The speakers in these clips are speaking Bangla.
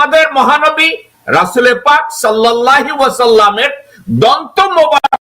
আমাদের মহানবী রাসুলে পাক সাল্লাল্লাহু ওয়াসাল্লামের দন্ত মোবারক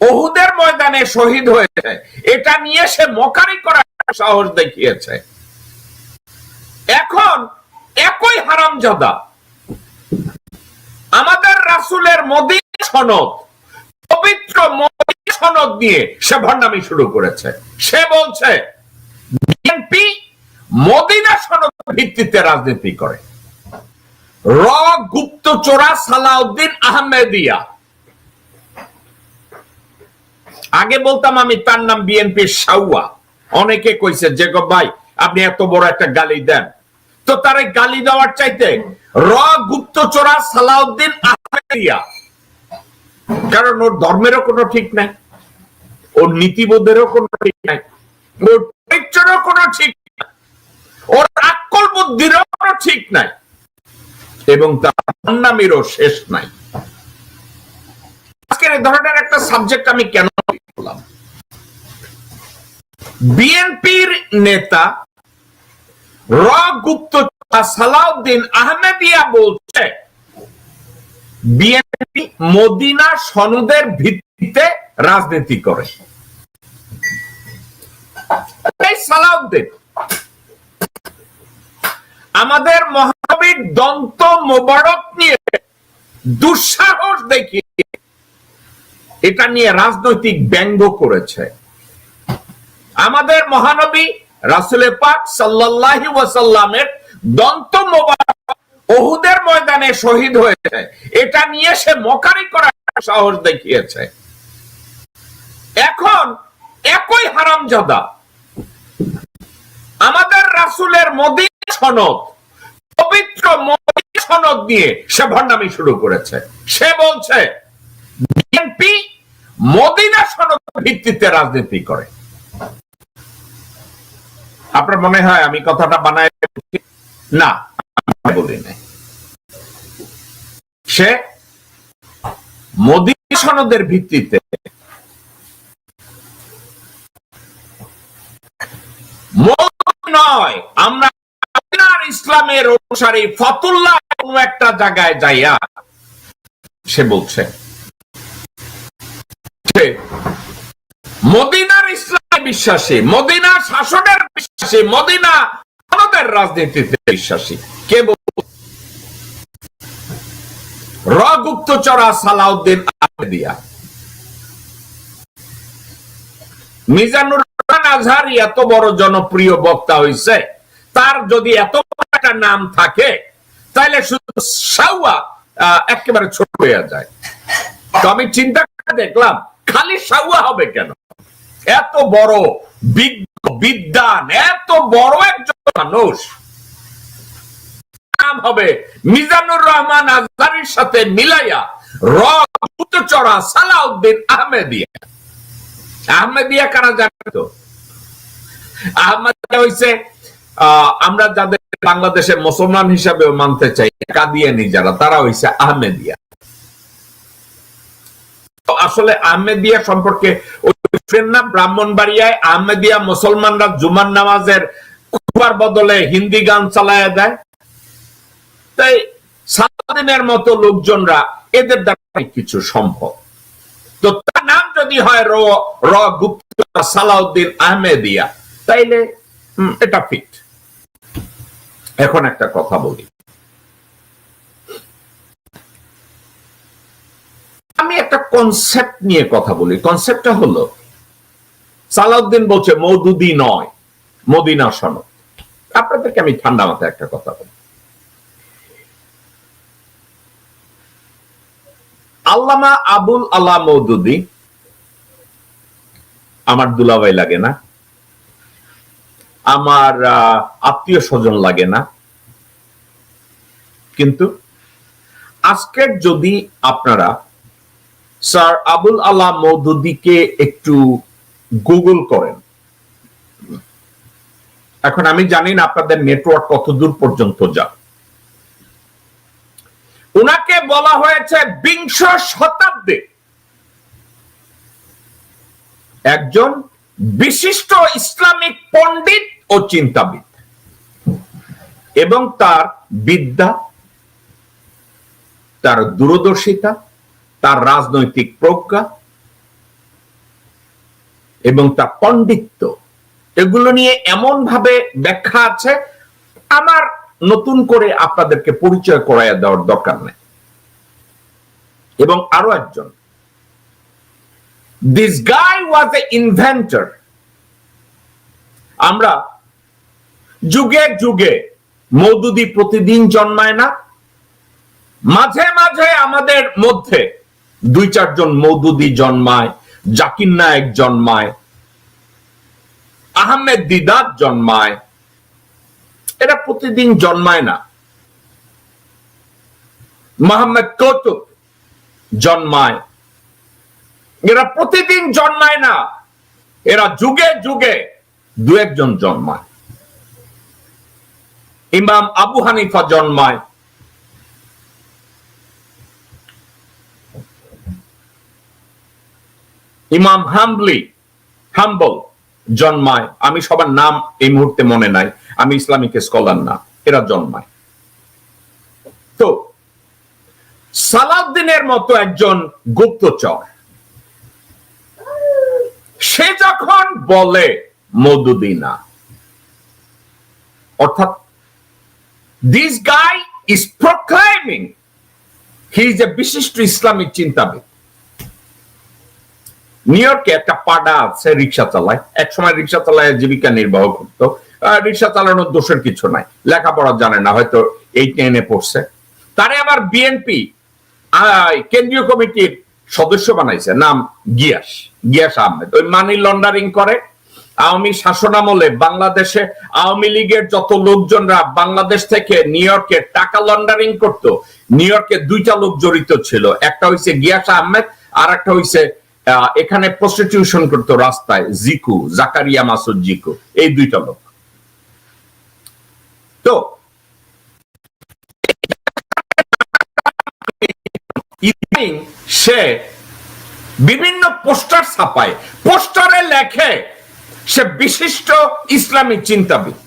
ওহুদের ময়দানে শহীদ হয়েছে। এটা নিয়ে সে মকারি করার সাহস দেখিয়েছে। এখন একই হারামজাদা। আমাদের রাসুলের মদিন সনদ, পবিত্র মদিন সনদ দিয়ে সে ভণ্ডামি শুরু করেছে। সে বলছে, বিএনপি মদিনা সনদ ভিত্তিতে রাজনীতি করে। র গুপ্তচোরা সালাউদ্দিন আহমেদিয়া। আগে বলতাম আমি তার নাম বিএনপির সাউয়া অনেকে কইছে যে ভাই, আপনি এত বড় একটা গালি দেন। তো তারে গালি দেওয়ার চাইতে র গুপ্তচোরা সালাউদ্দিন আহমেদিয়া। কারণ ওর ধর্মেরও কোনো ঠিক নাই, ওর নীতিবোধেরও কোনো ঠিক নাই, ওর চরিত্রেরও কোনো ঠিক নাই, ওর আক্কল বুদ্ধিরও কোনো ঠিক নাই। এবং তার নামেরও শেষ নাই। আজকের এই ধরনের একটা সাবজেক্ট আমি কেন বললাম? বিএনপির নেতা র গুপ্ত সালাউদ্দিন আহমেদিয়া বলছে বিএনপি মদিনা সনদের ভিত্তিতে রাজনীতি করে। সালাউদ্দিন, আমাদের মহাবীর দন্ত মোবারক নিয়ে দুঃসাহস দেখিয়ে এটা নিয়ে রাজনৈতিক ব্যঙ্গ করেছে। আমাদের মহানবী রাসুলে পাক সাল্লাল্লাহু ওয়াসাল্লামের দন্ত মোবারক ওহুদের ময়দানে শহীদ হয়েছে। এটা নিয়ে সে মকারি করার সাহস দেখিয়েছে। এখন একই হারামজাদা। আমাদের রাসুলের মদিন সনদ মদিন সনদ দিয়ে সে ভণ্ডামি শুরু করেছে। সে বলছে বিএনপি মদিনা সনদ ভিত্তিতে রাজনীতি করে। আপনার মনে হয় আমি কথাটা বানায় না বলি নাই। সে মদিনা সনদের ভিত্তিতে নয়, আমরা মদিনার ইসলামের অনুসারী ফতুল্লাহ কোন একটা জায়গায় যাইয়া সে বলছে মদিনার ইসলামে বিশ্বাসী, মদিনা শাসনের বিশ্বাসী, মদিনা আমাদের রাজনীতিতে বিশ্বাসী। কে বল র গুপ্তচরা সালাউদ্দিন আহমেদিয়া। মিজানুর রহমান আজহারি এত বড় জনপ্রিয় বক্তা হইছে। তার যদি এত একটা নাম থাকে তাহলে শুধু সাউয়া একেবারে ছোট হয়ে যায়। তো আমি চিন্তা করে দেখলাম খালি সাউয়া হবে কেন? এত বড় বিজ্ঞ বিদ্যান এত বড় একজন মানুষ। নাম হবে মিজানুর রহমান আজহারির সাথে মিলাইয়া র চড়া সালাউদ্দিন আহমেদিয়া। আহমেদিয়া কারা জানে তো? আহমেদিয়া আহ, আমরা যাদের বাংলাদেশে মুসলমান হিসাবেও মানতে চাই, কাদিয়ানি যারা, তারা হইছে আহমেদিয়া। আসলে আহমেদিয়া সম্পর্কে না ব্রাহ্মণবাড়িয়ায় আহমেদিয়া মুসলমানরা জুমার নামাজের খুবার বদলে হিন্দি গান চালায় দেয়। তাই সালাদিনের মতো লোকজনরা এদের দ্বারা কিছু সম্ভব। তো তার নাম যদি হয় র র গুপ্ত সালাউদ্দিন আহমেদিয়া, তাইলে এটা ফিট এখন একটা কথা বলি। আমি একটা কনসেপ্ট নিয়ে কথা বলি। কনসেপ্টটা হলো, সালাউদ্দিন বলছে, মৌদুদি নয়, মদিনা সনদ। আপনাদেরকে আমি ঠান্ডা মাথায় একটা কথা বলি। আল্লামা আবুল আল্লাহ মৌদুদি, আমার দুলাভাই লাগে না, আমার আত্মীয় স্বজন লাগে না কিন্তু আজকের যদি আপনারা স্যার আবুল আল্লাহ মৌদুদিকে একটু গুগল করেন, এখন আমি জানি না আপনাদের নেটওয়ার্ক কত দূর পর্যন্ত যা উনাকে বলা হয়েছে বিংশ শতাব্দী। একজন বিশিষ্ট ইসলামিক পণ্ডিত ও চিন্তাবিদ। এবং তার বিদ্যা তার দূরদর্শিতা, তার রাজনৈতিক প্রজ্ঞা এবং তার পণ্ডিত্য। এগুলো নিয়ে এমন ভাবে ব্যাখ্যা আছে, আমার নতুন করে আপনাদেরকে পরিচয় করাইয়া দেওয়ার দরকার নেই। এবং আরও একজন this guy was A inventor আমরা যুগে যুগে মৌদুদি প্রতিদিন জন্মায় না মাঝে মাঝে আমাদের মধ্যে দুই চারজন মৌদুদি জন্মায়, জাকির নায়ক জন্মায়, আহমেদ দিদার জন্মায়। এরা প্রতিদিন জন্মায় না। মোহাম্মদ কৌতুক জন্মায়। এরা প্রতিদিন জন্মায় না। এরা যুগে যুগে দু একজন জন্মায়। ইমাম আবু হানিফা জন্মায়। ইমাম হামবলি, হাম্বল জন্মায়। আমি সবার নাম এই মুহূর্তে মনে নাই। আমি ইসলামিক স্কলার না, এরা জন্মায়। তো, সালাউদ্দিনের মতো একজন গুপ্তচর, সে যখন বলে মধুদিনা অর্থাৎ this guy is proclaiming he is a বিশিষ্ট ইসলামিক চিন্তাবিদ। নিউ ইয়র্কে একটা পাডা আছে রিক্সা চালায়। এক সময় রিক্সা চালায় জীবিকা নির্বাহ করতো। রিক্সা চালানোর দোষের কিছু নাই। লেখাপড়া জানে না হয়তো এই টেনে পড়ছে। তারে আবার বিএনপি কেন্দ্রীয় কমিটির সদস্য বানাইছে নাম গিয়াস গিয়াস আহমেদ। ওই মানি লন্ডারিং করে। আওয়ামী শাসনামলে বাংলাদেশে আওয়ামী লীগের যত লোকজনরা বাংলাদেশ থেকে নিউ ইয়র্কে টাকা লন্ডারিং করত নিউ ইয়র্কে দুইটা লোক জড়িত ছিল। একটা হইছে গিয়াস আহমেদ আর একটা আহ, এখানে প্রস্টিটিউশন করতো রাস্তায়, জিকু, জাকারিয়া মাসুদ জিকু, এই দুইটা লোক। তো সে বিভিন্ন পোস্টার ছাপায়। পোস্টারে লেখে, সে বিশিষ্ট ইসলামী চিন্তাবিদ।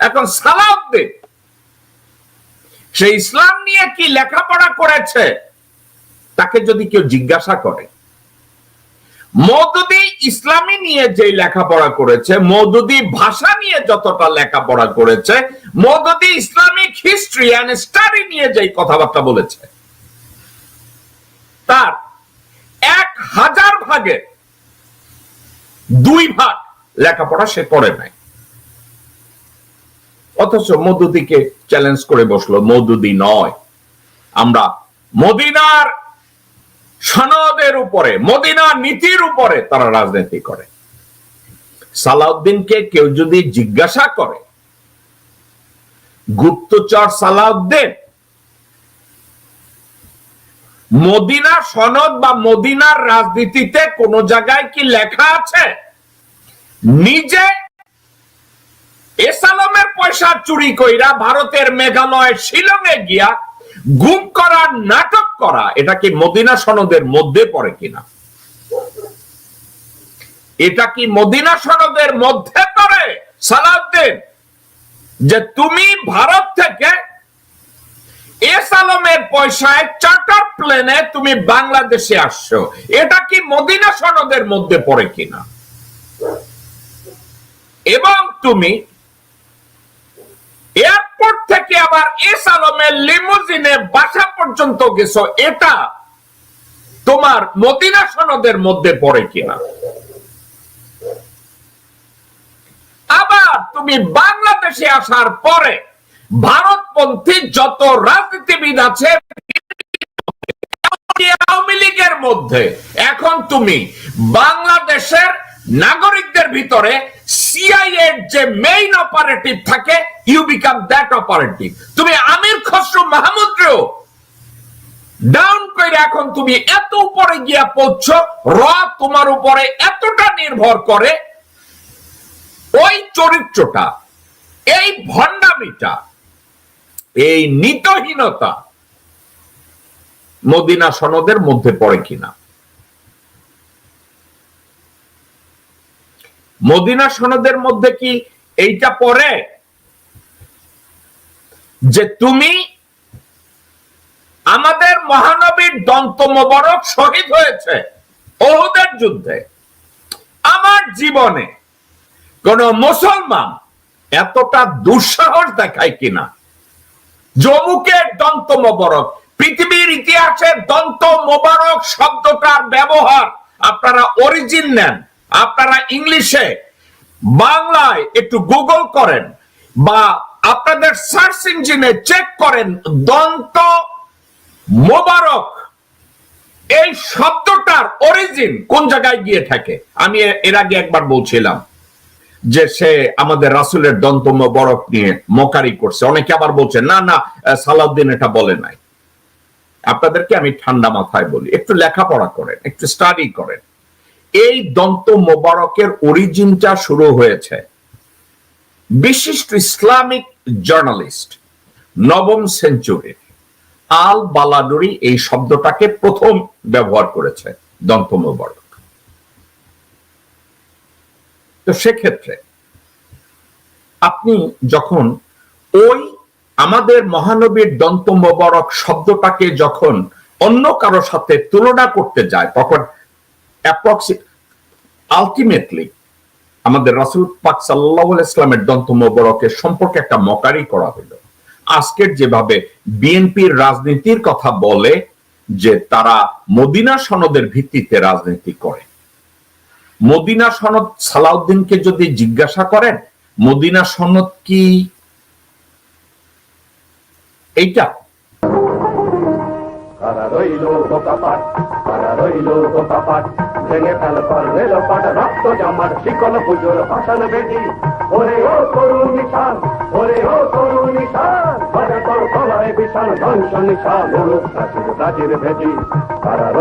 এখন সালাউদ্দিন, সে ইসলাম নিয়ে কি লেখাপড়া করেছে? তাকে যদি কেউ জিজ্ঞাসা করে, মৌদুদি ইসলামী নিয়ে যে লেখাপড়া করেছে, মৌদুদি ভাষা নিয়ে যতটা লেখাপড়া করেছে, Maududi Islamic history and study নিয়ে যে কথাবার্তা বলেছে, তার এক হাজার ভাগের দুই ভাগ লেখাপড়া সে করে নাই। অথচ মধুদিকে চ্যালেঞ্জ করে বসল মধুদি নয়, আমরা মদিনার সনদের উপরে মদিনার নীতির উপরে তারা রাজনীতি করে। সালাউদ্দিনকে কেউ যদি জিজ্ঞাসা করে, গুপ্তচর সালাউদ্দিন, মদিনা সনদ বা মদিনার রাজনীতিতে কোন জায়গায় কি লেখা আছে? নিজে এসালমের পয়সা চুরি কইরা ভারতের মেঘালয় শিলংয়ে গিয়া গুম করা, নাটক করা, এটা কি মদিনা সনদের মধ্যে পড়ে কিনা? এটা কি মদিনা সনদের মধ্যে পড়ে? সালাউদ্দিন, যে তুমি ভারত থেকে এস আলমের পয়সায় চার্টার প্লেনে তুমি বাংলাদেশে আসছো, এটা কি মদিনা সনদের মধ্যে পড়ে কিনা? এবং তুমি এয়ারপোর্ট থেকে আবার এস আলমের লিমুজিনে বাসা পর্যন্ত গেছো, এটা তোমার মদিনা সনদের মধ্যে পড়ে কিনা? আবার তুমি বাংলাদেশে আসার পরে ভারতপন্থী যত রাজনীতিবিদ আছে আওয়ামী লীগের মধ্যে, এখন তুমি বাংলাদেশের নাগরিকদের ভিতরে সিআইএ যে মেইন অপারেটিভ থাকে ইউ বিকাম দ্যাট অপারেটিভ তুমি আমির খসরু মাহমুদরেও ডাউন করে এখন তুমি এত উপরে গিয়া র তোমার উপরে এতটা নির্ভর করে ওই চরিত্রটা, এই ভণ্ডামিটা, এই নীতহীনতা মদিনা সনদের মধ্যে পড়ে কিনা। মদিনা সনদের মধ্যে কি এইটা পড়ে? যে তুমি আমাদের মহানবীর দন্ত মোবারক শহীদ হয়েছে ওহুদের যুদ্ধে। আমার জীবনে কোন মুসলমান এতটা দুঃসাহস দেখায় কিনা? জমুকের দন্ত মোবারক, পৃথিবীর ইতিহাসে দন্ত মোবারক শব্দটার ব্যবহার আপনারা অরিজিন নেন। আপনারা ইংলিশে বাংলায় একটু গুগল করেন বা আপনাদের সার্চ ইঞ্জিনে চেক করেন, দন্ত মোবারক। এই শব্দটার অরিজিন কোন জায়গায় গিয়ে থাকে? আমি এর আগে একবার বলছিলাম যে সে আমাদের রাসুলের দন্ত বরফ নিয়ে মকারি করছে। অনেকে আবার বলছে, না না, সালাউদ্দিন এটা বলে নাই। আপনাদেরকে আমি ঠান্ডা মাথায় বলি, একটু লেখাপড়া করেন, একটু স্টাডি করেন। এই দন্ত মোবারকের অরিজিনটা শুরু হয়েছে। বিশিষ্ট ইসলামিক জার্নালিস্ট নবম সেঞ্চুরির আল বালাডুরি এই শব্দটাকে প্রথম ব্যবহার করেছে, দন্ত মোবারক। তো সেক্ষেত্রে আপনি যখন ওই আমাদের মহানবীর দন্ত মোবারক শব্দটাকে যখন অন্য কারও সাথে তুলনা করতে যায়, তখন আলটিমেটলি আমাদের রাসুল পাক সাল্লাহ ইসলামের দন্ত মোবারকের সম্পর্কে একটা মকারি করা হলো আজকের যেভাবে বিএনপির রাজনীতির কথা বলে যে তারা মদিনা সনদের ভিত্তিতে রাজনীতি করে। মদিনা সনদ সালাউদ্দিনকে যদি জিজ্ঞাসা করেন, মদিনা সনদ কি? এইটা। রইল কারা ভেঙে ফেল পর রেল পাট রক্ত জামার শিকল পুজোর ভাষণ বেটি ওরে ও তরু নিশান, ওরে ও তরু নিশান বাজে তোর গলায় বিশাল ধ্বংস নিশান প্রাচীর প্রাচীর ভেটি। কারা